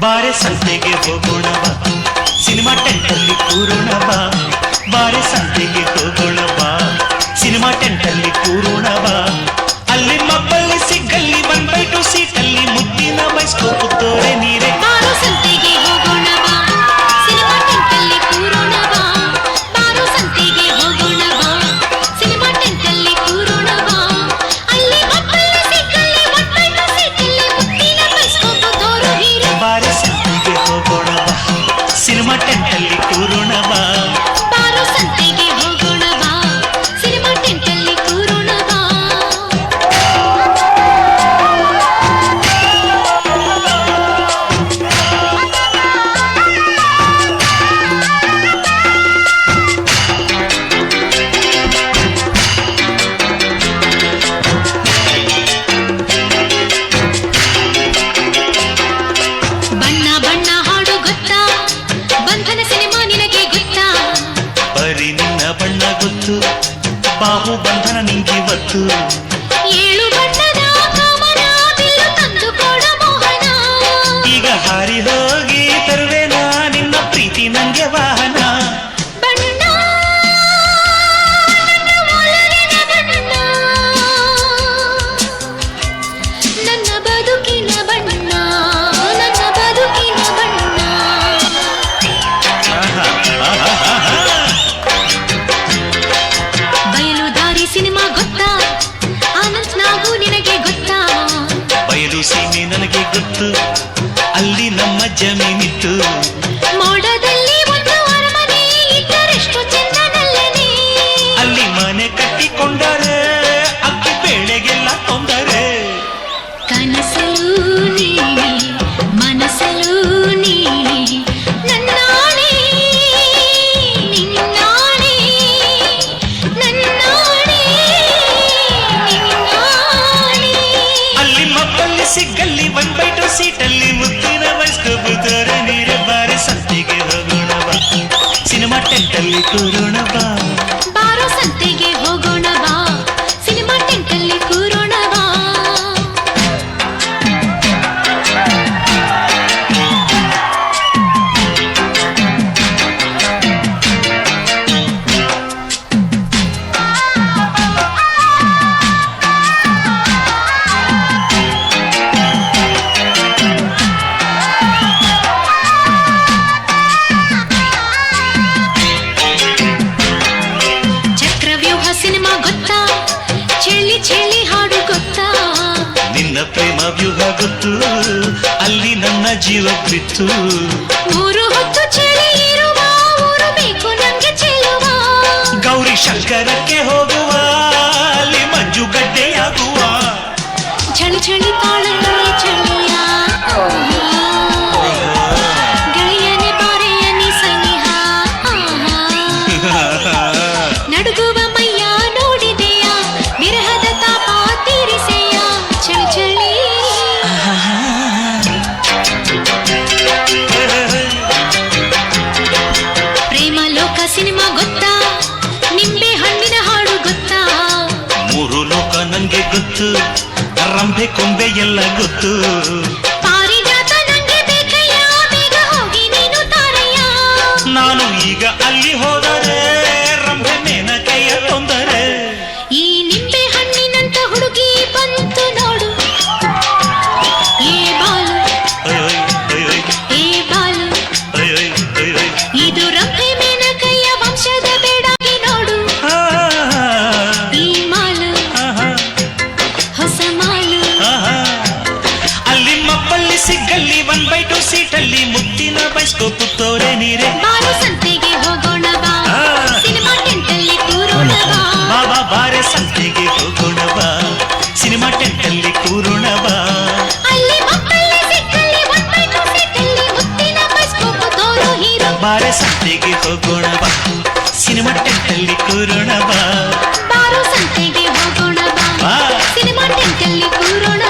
ಬಾರೆ ಸಂತೆಗೆ ಹೋಗೋಣವ ಸಿನಿಮಾ ಟೆಂಟಲ್ಲಿ ಕೂರೋಣವ ಬಾರೆ ಸಂತೆಗೆ ಹೋಗೋಣವ ಸಿನಿಮಾ ಟೆಂಟಲ್ಲಿ ಕೂರೋ పాము బంధన నింగివత్తు ಈಗ ಹಾರಿ ಹೋಗಿ ರಾಜ್ಯಮಿನಿತು ಮೊಡದ తల్లి కరుణ కరుణపా ಚಳಿ ಹಾಡು ಗೊತ್ತಾ? ನಿನ್ನ ಪ್ರೇಮ ವ್ಯೂಹ ಗೊತ್ತು ಅಲ್ಲಿ ನನ್ನ ಜೀವ ಬಿತ್ತು. ಊರು ಹೊತ್ತು ಚಳಿ ಇರುವ ಊರು ಬೇಕು ನಂಗೆ ಚೆಲುವ. ಗೌರಿ ಶಂಕರ ಸಿನಿಮಾ ಗೊತ್ತಾ? ನಿಂಬೆ ಹಣ್ಣಿನ ಹಾಡು ಗೊತ್ತಾ? ಮೂರು ಲೋಕ ನಂಗೆ ಗೊತ್ತು. ರಂಭೆ ಕೊಂಬೆ ಎಲ್ಲ ಗೊತ್ತು. ಸೊಪ್ಪು ತೋರೆ ನೀರೆ ಬಾರೋ ಸಂತೆಗೆ ಹೋಗೋಣವಾ ಸಿನಿಮಾ ಟೆಂಟಲ್ಲಿ ಕೂರೋಣವಾ ಬಾಬಾ ಬಾರೆ ಸಂತೆಗೆ ಹೋಗೋಣವಾ ಸಿನಿಮಾ ಟೆಂಟಲ್ಲಿ ಕೂರೋಣವಾ ಬಾರೆ ಸಂತೆಗೆ ಹೋಗೋಣವಾ ಸಿನಿಮಾ ಟೆಂಟಲ್ಲಿ ಕೂರೋಣವಾ ಬಾರೋ ಸಂತೆಗೆ ಹೋಗೋಣವಾ ಸಿನಿಮಾ ಟೆಂಟಲ್ಲಿ ಕೂರೋಣ